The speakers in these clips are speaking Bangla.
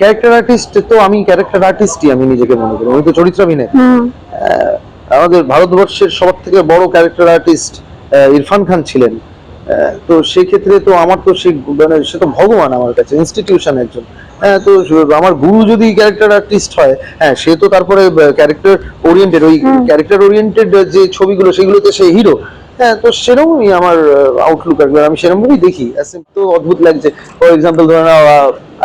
ক্যারেক্টার আর্টিস্ট তো আমি ক্যারেক্টার আর্টিস্টই আমি নিজেকে মনে করি। আমি তো চরিত্র অভিনয় হুম আমাদের ভারতবর্ষের সবার থেকে বড় ক্যারেক্টার আর্টিস্ট ইরফান খান ছিলেন। তো সেই ক্ষেত্রে তো আমার তো সে মানে সে তো ভগবান আমার কাছে ইনস্টিটিউশন একজন। হ্যাঁ তো আমার গুরু যদি ক্যারেক্টার আর্টিস্ট হয় হ্যাঁ সে তো তারপরে ক্যারেক্টার ওরিয়েন্টেড ওই ক্যারেক্টার ওরিয়েন্টেড যে ছবিগুলো সেগুলোতে সে হিরো হ্যাঁ তো সেরকমই আমার আউটলুক একবার আমি সেরকম ভাবেই দেখি তো অদ্ভুত লাগছে। ফর এক্সাম্পল ধরে নাও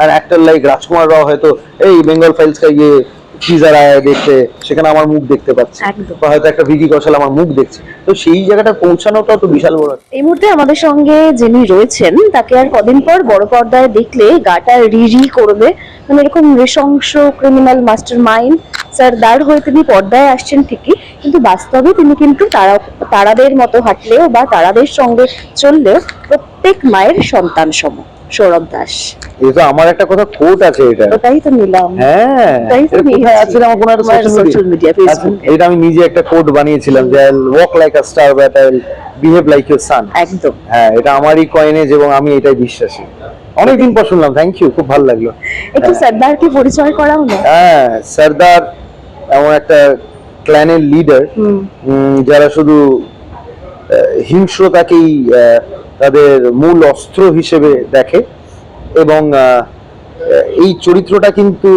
আর অ্যাক্টর লাইক রাজকুমার রাও হয়তো এই বেঙ্গল ফাইলস কা গিয়ে টিজার আয় দেখতে সেখানে আমার মুখ দেখতে পাচ্ছে। বা হয়তো একটা ভিকি কৌশল আমার মুখ দেখছে। তো সেই জায়গাটা পৌঁছানোটা তো বিশাল বড়। এই মুহূর্তে আমাদের সঙ্গে যিনি রয়েছেন তাকে আর কদিন পর বড় পর্দায় দেখলে গাটা রি রি করবে। মানে এরকম নৃশংস ক্রিমিনাল মাস্টার মাইন্ড সর্দার হয়ে তিনি পর্দায় আসছেন ঠিকই কিন্তু বাস্তবে তিনি কিন্তু তারা তারাদের মতো হাঁটলেও বা তারাদের সঙ্গে চললেও প্রত্যেক মায়ের সন্তান সম সৌরভ দাস। এটা আমার একটা কথা কোট আছে এটা। ওটাই তো নিলাম। হ্যাঁ আছে আমার কোনো একটা। আচ্ছা, এটা আমি নিজে একটা কোড বানিয়েছিলাম যে walk like a star but I behave like your son একদম। হ্যাঁ এটা আমারই কয়েনেজ এবং আমি এটাই বিশ্বাসী। অনেকদিন পর শুনলাম থ্যাংক ইউ খুব ভালো লাগল। একটু সর্দারকে পরিচয় করাও না? হ্যাঁ সর্দার এমন একটা ক্ল্যানের লিডার যারা শুধু হিংস্রতাকেই তাদের মূল অস্ত্র হিসেবে দেখে এবং এই চরিত্রটা কিন্তু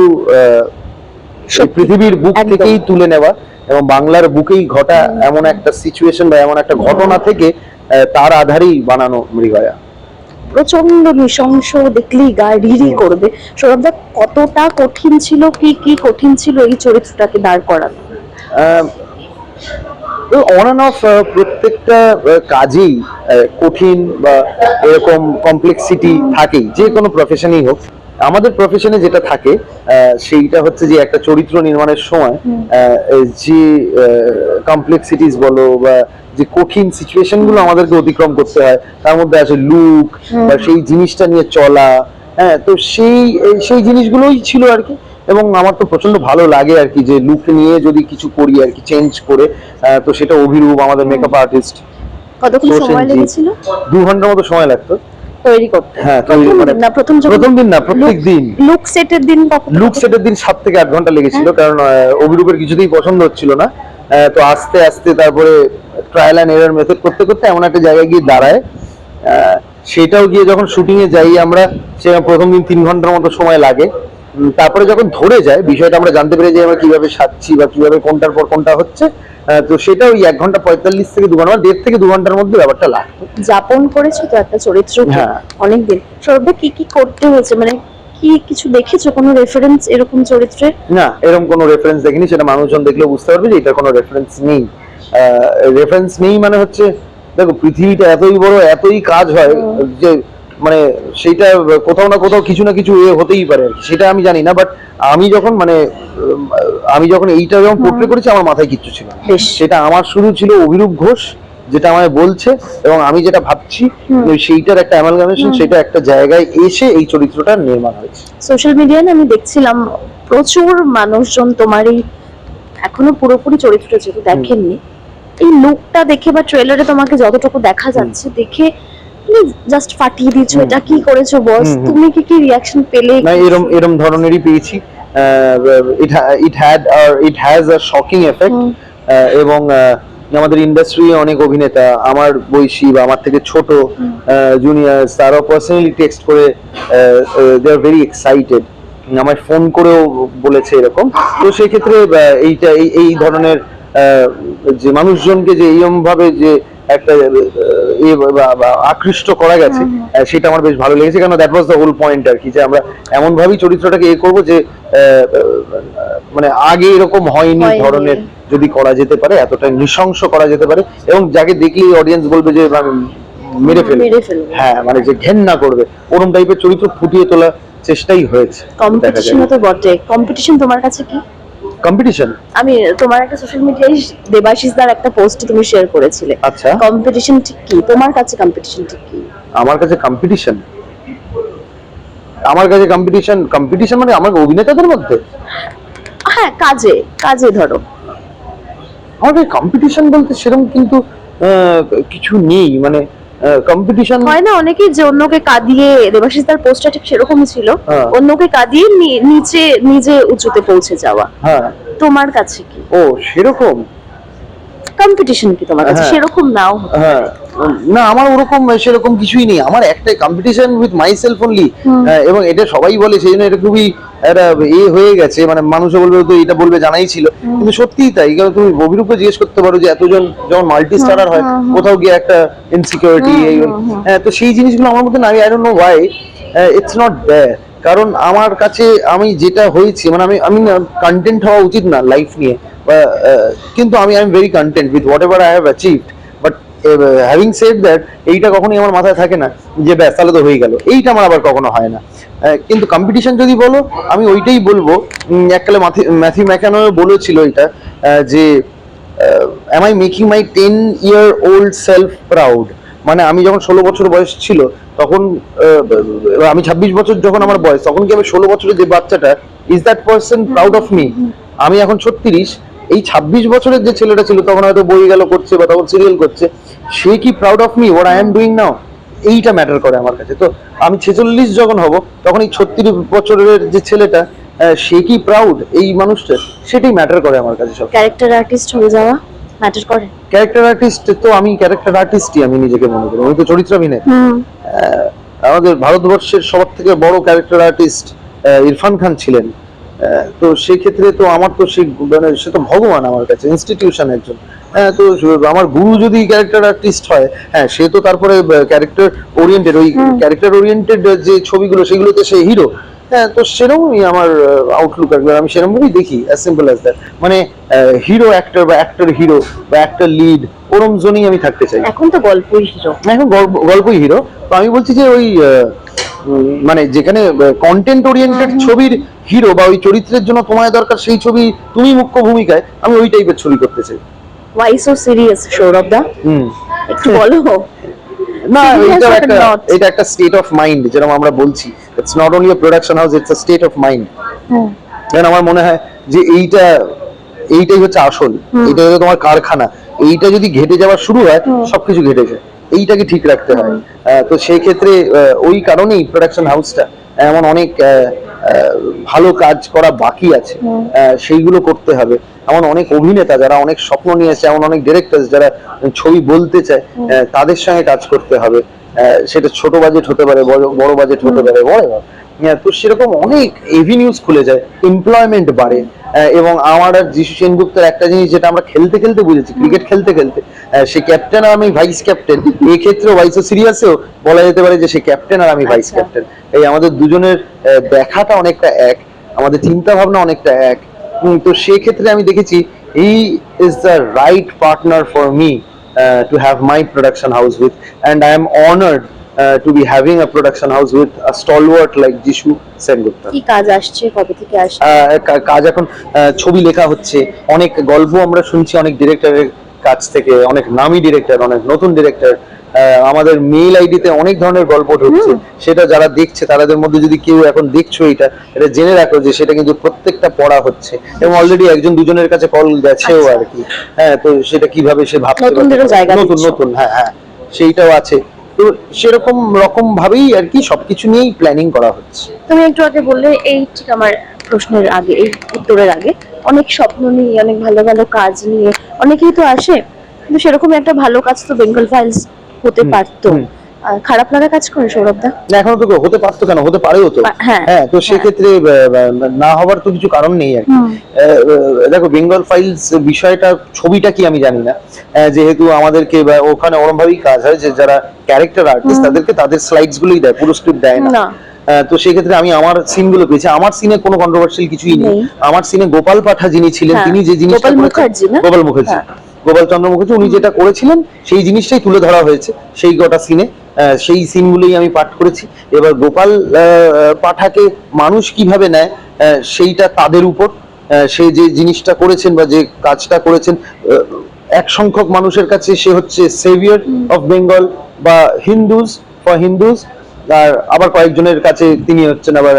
পৃথিবীর বুক। থেকেই তুলে নেওয়া এবং বাংলার বুকেই ঘটা এমন একটা সিচুয়েশন বা এমন একটা ঘটনা থেকে তার আধারেই বানানো মৃগয়া। প্রচণ্ড নৃশংস, দেখলেই গায়ে রিরি করবে। সৌরভদা, কতটা কঠিন ছিল, কি কি কঠিন ছিল এই চরিত্রটাকে দাঁড় করানো? অন অ্যান্ড অফ প্রত্যেকটা কাজেই কঠিন বা এরকম কমপ্লেক্সিটি থাকেই, যে কোনো প্রফেশনেই হোক। আমাদের প্রফেশনে যেটা থাকে সেইটা হচ্ছে যে একটা চরিত্র নির্মাণের সময় যে কমপ্লেক্সিটিস বলো বা যে কঠিন সিচুয়েশনগুলো আমাদেরকে অতিক্রম করতে হয় তার মধ্যে আছে লুক বা সেই জিনিসটা নিয়ে চলা হ্যাঁ তো সেই সেই জিনিসগুলোই ছিল আর কি। এবং আমার তো প্রচণ্ড ভালো লাগে আর কি যে লুক নিয়ে যদি কিছু করি আর কি চেঞ্জ করে তো সেটা অভিরূপ আমাদের মেকআপ আর্টিস্ট কতক্ষণ সময় লেগেছিল? দু ঘণ্টার মতো সময় লাগতো। তৈরি করতে। হ্যাঁ, তৈরি প্রথম না প্রথম প্রথম দিন না প্রত্যেক দিন। লুক সেটের দিন লুক সেটের দিন থেকে ঘণ্টা লেগেছিল কারণ আহ, অভিরূপের কিছুতেই পছন্দ হচ্ছিল না। তো আস্তে আস্তে তারপরে ট্রায়াল অ্যান্ড এরার মেথড করতে করতে এমন একটা জায়গায় গিয়ে দাঁড়ায়। আহ, সেটাও গিয়ে যখন শুটিং এ যাই আমরা সে প্রথম দিন তিন ঘণ্টার মতো সময় লাগে। তারপরে যখন ধরে যায় বিষয়টা আমরা জানতে পেরে যাই আমরা কীভাবে সাজছি বা কীভাবে কোনটার পর কোনটা হচ্ছে তো সেটা ওই এক ঘণ্টা পঁয়তাল্লিশ থেকে দু ঘণ্টা দেড় থেকে দু ঘণ্টার মধ্যে ব্যাপারটা লাগতো। যাপন করেছ তো একটা চরিত্র হ্যাঁ। অনেকদিন। সৌরভদা কি কি করতে হয়েছে? মানে কি কিছু দেখেছ? কোনো রেফারেন্স এরকম চরিত্রের? না এরকম কোনো রেফারেন্স দেখিনি সেটা মানুষজন দেখলেও বুঝতে পারবে যে এটার কোনো রেফারেন্স নেই। রেফারেন্স নেই মানে হচ্ছে দেখো পৃথিবীটা এতই বড় এতই কাজ হয় যে মানে সেইটা কোথাও না কোথাও কিছু না কিছু এ হতেই পারে আর সেটা আমি জানি না বাট আমি যখন মানে আমি যখন এইটা যখন পোর্ট্রে করেছি আমার মাথায় কিচ্ছু ছিল সেটা আমার শুরু ছিল অভিরূপ ঘোষ যেটা আমায় বলছে এবং আমি যেটা ভাবছি সেইটার একটা অ্যামালগামেশন সেটা একটা জায়গায় এসে এই চরিত্রটা নির্মাণ হয়েছে। সোশ্যাল মিডিয়ায় আমি দেখছিলাম প্রচুর মানুষজন তোমার এই এখনও পুরোপুরি চরিত্রটা যেহেতু দেখেননি এই লুকটা দেখে বা ট্রেলারে তোমাকে যতটুকু দেখা যাচ্ছে দেখে জাস্ট ফাটিয়ে দিয়েছ এটা কি করেছ বস। তুমি কি কি রিয়াকশন পেলে? না এরম এরম ধরনেরই পেয়েছি। It it had it has a shocking effect এবং আমাদের ইন্ডাস্ট্রি অনেক অভিনেতা আমার বয়সী বা আমার থেকে ছোট জুনিয়র্স তারাও পার্সোনালি টেক্সট করে দে আর ভেরি এক্সাইটেড আমায় ফোন করেও বলেছে এরকম। তো সেক্ষেত্রে এইটা এই ধরনের যে মানুষজনকে যে এইরকম ভাবে যে একটা আকৃষ্ট করা গেছে। সেটা আমার বেশ ভালো লেগেছে কারণ that was the whole point আর কি যে আমরা এমন ভাবেই চরিত্রটাকে এ করব যে মানে আগে এরকম হয়নি। ধরনের যদি করা যেতে পারে এতটা নৃশংস করা যেতে পারে এবং যাকে দেখলেই অডিয়েন্স বলবে যে মেরে ফেলবে। হ্যাঁ মানে যে ঘেন্না করবে ওরম টাইপের চরিত্র ফুটিয়ে তোলা চেষ্টাই হয়েছে। কম্পিটিশনও তো বটে কম্পিটিশন তোমার কাছে কি? কম্পিটিশন আমি তোমার একটা সোশ্যাল মিডিয়ায় দেবাশিস দার একটা পোস্ট তুমি শেয়ার করেছিলে। আচ্ছা। কম্পিটিশন ঠিক কি? তোমার কাছে কম্পিটিশন ঠিক কি? আমার কাছে কম্পিটিশন আমার কাছে কম্পিটিশন কম্পিটিশন মানে আমার অভিনেতাদের মধ্যে? হ্যাঁ কাজে কাজে ধরো। আমার কম্পিটিশন বলতে সেরকম কিন্তু কিছু নেই। মানে কম্পিটিশন হয় না অনেকেই যে অন্যকে কাঁদিয়ে দেবাশিস তার পোস্টটা ঠিক সেরকমই ছিল। হ্যাঁ। অন্যকে কাঁদিয়ে নিচে নিজে উঁচুতে পৌঁছে যাওয়া। হ্যাঁ। তোমার কাছে কি? ও সেরকম? কম্পিটিশন কি তোমার কাছে? হ্যাঁ। সেরকম নাও। হ্যাঁ। না আমার ওরকম সেরকম কিছুই নেই। আমার একটাই competition with myself only এবং এটা সবাই বলে সেই জন্য এটা খুবই একটা এ হয়ে গেছে মানে মানুষও বলবে তো এটা বলবে জানাই ছিল। কিন্তু সত্যিই তাই কারণ তুমি অভিরূপে জিজ্ঞেস করতে পারো যে এতজন যখন মাল্টি স্টারার হয় কোথাও গিয়ে একটা ইনসিকিউরিটি এই হ্যাঁ তো সেই জিনিসগুলো আমার মধ্যে নাই I don't know why it's not there কারণ আমার কাছে আমি যেটা হয়েছি মানে আমি আমি কন্টেন্ট হওয়া উচিত না লাইফ নিয়ে। কিন্তু আমি I am very content with whatever I have achieved having said that এইটা কখনোই আমার মাথায় থাকে না যে ব্যাস, তাহলে তো হয়ে গেল। এইটা আমার আবার কখনো হয় না। কিন্তু কম্পিটিশন যদি বলো, আমি ওইটাই বলব। এককালে ম্যাথিউ ম্যাকানো বলেছিল এটা যে am I making my ten year old self proud মানে আমি যখন ষোলো বছর বয়স ছিল, তখন আমি ছাব্বিশ বছর যখন আমার বয়স, তখন কি আমি ষোলো বছরের যে বাচ্চাটা is that person proud of me আমি এখন ছত্রিশ এই ছাব্বিশ বছরের যে ছেলেটা ছিল তখন হয়তো বই গেল করছে বা তখন সিরিয়াল করছে। সে কি প্রাউড অফ মি ওর আই এম ডুইং নাও এইটা ম্যাটার করে আমার কাছে। তো আমি ছেচল্লিশ যখন হব তখন এই ছত্রিশ বছরের যে ছেলেটা সে কি প্রাউড এই মানুষটা? সেটাই ম্যাটার করে আমার কাছে সব ক্যারেক্টার আর্টিস্ট হয়ে যাওয়া ম্যাটার করে? ক্যারেক্টার আর্টিস্ট তো আমি ক্যারেক্টার আর্টিস্টই আমি নিজেকে মনে করি। আমি তো চরিত্রাভিনয়। আমাদের ভারতবর্ষের সবার থেকে বড় ক্যারেক্টার আর্টিস্ট ইরফান খান ছিলেন। তো সেই ক্ষেত্রে তো আমার তো সে মানে সে তো ভগবান আমার কাছে ইনস্টিটিউশন একজন। হ্যাঁ তো আমার গুরু যদি ক্যারেক্টার আর্টিস্ট হয় হ্যাঁ সে তো তারপরে ক্যারেক্টার ওরিয়েন্টেড ওই ক্যারেক্টার ওরিয়েন্টেড যে ছবিগুলো সেগুলোতে সে হিরো হ্যাঁ তো সেরকমই আমার আউটলুক আর আমি সেরকম ভাবেই দেখি অ্যাজ সিম্পল অ্যাজ দ্যাট মানে হিরো অ্যাক্টর বা অ্যাক্টর হিরো বা অ্যাক্টর লিড ওরম জোনেই আমি থাকতে চাই। এখন তো গল্পই হিরো এখন গল্পই হিরো তো আমি বলছি যে ওই মানে যেখানে কন্টেন্ট ওরিয়েন্টেড ছবির হিরো বা ওই চরিত্রের জন্য তোমায় দরকার সেই ছবি তুমি মুখ্য ভূমিকায় আমি ওই টাইপের ছবি করতে চাই। ওয়াই সো সিরিয়াস সৌরভ দা? হুম। একটু বলো। না এটা একটা এটা একটা স্টেট অফ মাইন্ড যেরকম আমরা বলছি। It's not only a production house it's a state of mind আমার মনে হয় যে এইটা এইটাই হচ্ছে আসল। এটা হচ্ছে তোমার কারখানা। এইটা যদি ঘেটে যাওয়া শুরু হয় সবকিছু ঘেটে যায়। এইটাকে ঠিক রাখতে হয়। তো সেই ক্ষেত্রে ওই কারণেই প্রোডাকশন হাউসটা এমন অনেক ভালো কাজ করা বাকি আছে। আহ, সেইগুলো করতে হবে। এমন অনেক অভিনেতা যারা অনেক স্বপ্ন নিয়ে এমন অনেক ডিরেক্টর যারা ছবি বলতে চায় আহ, তাদের সঙ্গে কাজ করতে হবে। আহ, সেটা ছোট বাজেট হতে পারে বড় বড় বাজেট হতে পারে whatever। হ্যাঁ, তো সেরকম অনেক এভিনিউজ খুলে যায় এমপ্লয়মেন্ট বাড়ে এবং আমার আর যিশু সেনগুপ্তের একটা জিনিস যেটা আমরা খেলতে খেলতে বুঝেছি ক্রিকেট খেলতে খেলতে সে ক্যাপ্টেন আর আমি ভাইস ক্যাপ্টেন এই ক্ষেত্রে ভাইস সিরিয়াসেও বলা যেতে পারে যে সে ক্যাপ্টেন আর আমি ভাইস আচ্ছা। ক্যাপ্টেন এই আমাদের দুজনের দেখাটা অনেকটা এক আমাদের চিন্তা ভাবনা অনেকটা এক তো সেক্ষেত্রে আমি দেখেছি he is the right partner for me to have my production house with and I am honoured to be having a production house with a stalwart like Jisshu Sengupta কি কাজ আসছে? কবে থেকে আসছে? কা- কাজ এখন আহ, ছবি লেখা হচ্ছে অনেক গল্প আমরা শুনছি অনেক ডিরেক্টরের কাছ থেকে অনেক নামি ডিরেক্টর অনেক নতুন ডিরেক্টর আমাদের মেইল আইডিতে অনেক ধরনের গল্প ঢুকছে সেটা যারা দেখছে তাদের মধ্যে যদি কেউ এখন দেখছ এটা এটা জেনে রাখো যে সেটা কিন্তু প্রত্যেকটা পড়া হচ্ছে। এবং অলরেডি একজন দুজনের কাছে কল গেছেও আর কি। হ্যাঁ তো সেটা কীভাবে সে ভাবতে। নতুন নতুন হ্যাঁ হ্যাঁ সেইটাও আছে। তো সেরকম রকম ভাবেই আর কি সবকিছু নিয়েই প্ল্যানিং করা হচ্ছে। তুমি একটু আগে বললে এই ঠিক আমার প্রশ্নের আগে এই উত্তরের আগে। অনেক স্বপ্ন নিয়ে অনেক ভালো ভালো কাজ নিয়ে অনেকেই তো আসে কিন্তু সেরকম একটা ভালো কাজ তো বেঙ্গল ফাইলস হতে পারতো। খারাপ লাগা কাজ করে সৌরভ দা? না এখনও তো হতে পারতো কেন? হতে পারেও তো। হ্যাঁ, হ্যাঁ তো হ্যাঁ। সেক্ষেত্রে আহ, না হওয়ার তো কিছু কারণ নেই আর কি। দেখো বেঙ্গল ফাইলস বিষয়টা ছবিটা কি আমি জানি না। যেহেতু আমাদেরকে ওখানে ওরম ভাবেই কাজ হয় যে যারা ক্যারেক্টার আর্টিস্ট তাদেরকে তাদের স্লাইডস গুলোই দেয় পুরো স্ক্রিপ্ট দেয় না। তো সেক্ষেত্রে আমি আমার সিনগুলো পেয়েছি। আমার সিনে কোনো কন্ট্রোভার্সিয়াল কিছুই নেই। আমার সিনে গোপাল পাঠা যিনি ছিলেন হ্যাঁ, তিনি যে জিনিসটা গোপাল মুখার্জি না? গোপাল মুখার্জি। হ্যাঁ। গোপাল চন্দ্র মুখার্জি উনি যেটা করেছিলেন সেই জিনিসটাই তুলে ধরা হয়েছে সেই গোটা সিনে সেই সিনগুলোই আমি পাঠ করেছি। এবার গোপাল পাঠাকে মানুষ কীভাবে নেয় সেইটা তাদের উপর সে যে জিনিসটা করেছেন বা যে কাজটা করেছেন এক সংখ্যক মানুষের কাছে সে হচ্ছে সেভিয়ার অফ বেঙ্গল বা হিন্দুজ ফর হিন্দুজ আর আবার কয়েকজনের কাছে তিনি হচ্ছেন আবার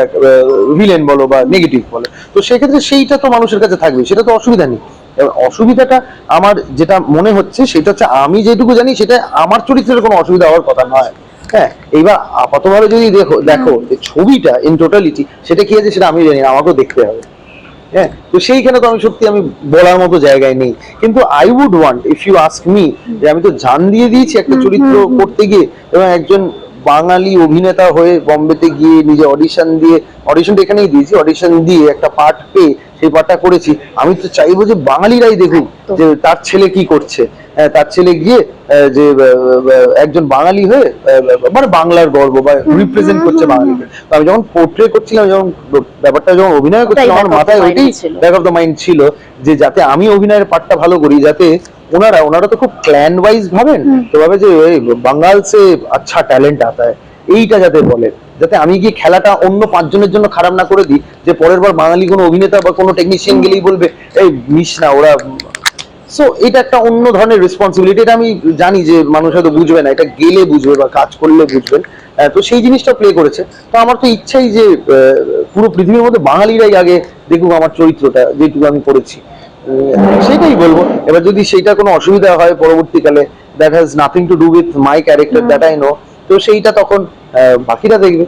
ভিলেন বলো বা নেগেটিভ বলো। তো সেক্ষেত্রে সেইটা তো মানুষের কাছে থাকবে, সেটা তো অসুবিধা নেই। এবার অসুবিধাটা আমার যেটা মনে হচ্ছে সেটা হচ্ছে আমি যেটুকু জানি সেটা আমার চরিত্রের কোনো অসুবিধা হওয়ার কথা নয়। হ্যাঁ এইবার আপাতভাবে যদি দেখো দেখো যে ছবিটা ইন টোটালিটি সেটা কি আছে সেটা আমি জানি না আমাকেও দেখতে হবে। হ্যাঁ তো সেইখানে তো আমি সত্যি আমি বলার মতো জায়গায় নেই। কিন্তু I would want if you ask me যে আমি তো জান দিয়ে দিয়েছি একটা চরিত্র করতে গিয়ে এবং একজন বাঙালি অভিনেতা হয়ে বম্বেতে গিয়ে নিজে অডিশন দিয়ে অডিশনটা এখানেই দিয়েছি অডিশন দিয়ে একটা পার্ট পেয়ে সেই পার্টটা করেছি। আমি তো চাইব যে বাঙালিরাই দেখুক যে তার ছেলে কি করছে। হ্যাঁ, তার ছেলে গিয়ে যে একজন বাঙালি হয়ে মানে বাংলার গর্ব বা রিপ্রেজেন্ট করছে বাঙালিকে। তো আমি যখন পোর্ট্রে করছিলাম যখন ব্যাপারটা যখন অভিনয় করছিলাম আমার মাথায় ওইটাই ব্যাক অফ দ্য মাইন্ড ছিল যে যাতে আমি অভিনয়ের পার্টটা ভালো করি যাতে ওনারা ওনারা তো খুব ক্ল্যান ওয়াইজ ভাবেন তো ভাবে যে ওই বাঙ্গাল সে আচ্ছা ট্যালেন্ট আতা এইটা যাতে বলে যাতে আমি গিয়ে খেলাটা অন্য পাঁচজনের জন্য খারাপ না করে দিই যে পরের বার বাঙালি কোনো অভিনেতা বা কোনো টেকনিশিয়ান গেলেই বলবে এই মিস না ওরা সো এটা একটা অন্য ধরনের রেসপন্সিবিলিটি এটা আমি জানি যে মানুষ হয়তো বুঝবে না এটা গেলে বুঝবে বা কাজ করলে বুঝবেন। তো সেই জিনিসটা প্লে করেছে। তো আমার তো ইচ্ছাই যে পুরো পৃথিবীর মধ্যে বাঙালিরাই আগে দেখুক আমার চরিত্রটা যেটুকু আমি করেছি। সেটাই বলব। এবার যদি সেইটা কোনো অসুবিধা হয় পরবর্তীকালে that has nothing to do with my character that I know তো সেইটা তখন বাকিরা দেখবে।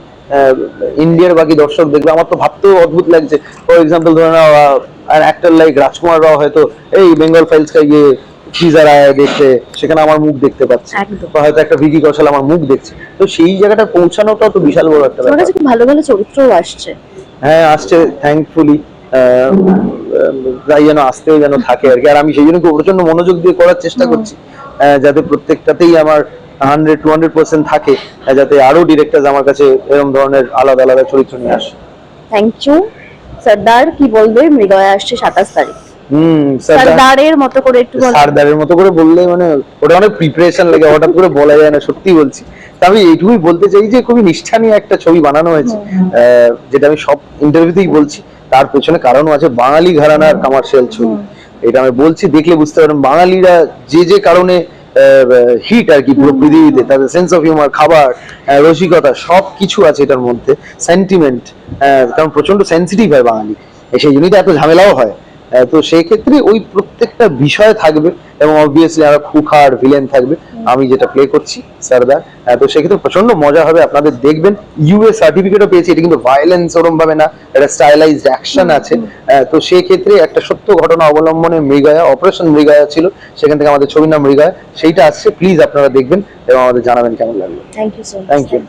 ইন্ডিয়ার বাকি দর্শক দেখবে। আমার তো ভাবতেও অদ্ভুত লাগছে। ফর এক্সাম্পল ধরে নাও আর অ্যাক্টর লাইক রাজকুমার রাও হয়তো এই বেঙ্গল ফাইলস কা গিয়ে টিজার আয় দেখতে সেখানে আমার মুখ দেখতে পাচ্ছে। বা হয়তো একটা ভিকি কৌশল আমার মুখ দেখছে। তো সেই জায়গাটা পৌঁছানোটা তো বিশাল বড় একটা ব্যাপার। ভালো ভালো চরিত্রও আসছে। হ্যাঁ আসছে থ্যাঙ্কফুলি তাই যেন আসতেও যেন থাকে আর কি। আর আমি সেই জন্য প্রচণ্ড মনোযোগ দিয়ে করার চেষ্টা করছি যাতে প্রত্যেকটাতেই আমার হান্ড্রেড টু হান্ড্রেড পার্সেন্ট থাকে যাতে আরও ডিরেক্টর আমার কাছে এরকম ধরনের আলাদা আলাদা চরিত্র নিয়ে আসে। থ্যাংক ইউ সর্দার কি বলবে? মৃগয়া আসছে সাতাশ তারিখ। হুম স্যার সর্দারের মতো করে একটু বল। সারদারের মতো করে বললে মানে ওটা অনেক প্রিপারেশন লাগে হঠাৎ করে বলা যায় না সত্যি বলছি। তা আমি এইটুকুই বলতে চাই যে খুবই নিষ্ঠা নিয়ে একটা ছবি বানানো হয়েছে যেটা আমি সব ইন্টারভিউতেই বলছি। তার পেছনে কারণও আছে বাঙালি ঘরানার কমার্শিয়াল ছবি। এটা আমি বলছি দেখলে বুঝতে পারবেন বাঙালিরা যে যে কারণে হিট আর কি পুরো পৃথিবীতে তাদের সেন্স অফ হিউমার খাবার রসিকতা সব কিছু আছে এটার মধ্যে সেন্টিমেন্ট কারণ প্রচণ্ড সেন্সিটিভ হয় বাঙালি। সেই জন্যই তো এত ঝামেলাও হয়। তো সেই ক্ষেত্রে ওই প্রত্যেকটা বিষয় থাকবে এবং অবভিয়াসলি আমরা খুখার ভিলেন থাকবে। আমি যেটা প্লে করছি সর্দার তো সেক্ষেত্রে প্রচণ্ড মজা হবে আপনাদের দেখবেন ইউএস সার্টিফিকেটও পেয়েছি এটা কিন্তু ভায়োলেন্স ওরম ভাবে না এটা স্টাইলাইজড অ্যাকশন আছে। তো সেই ক্ষেত্রে একটা সত্য ঘটনা অবলম্বনে মৃগয়া অপারেশন মৃগয়া ছিল সেখান থেকে আমাদের ছবির নাম মৃগয়া সেইটা আসছে প্লিজ আপনারা দেখবেন এবং আমাদের জানাবেন কেমন লাগল। Thank you thank you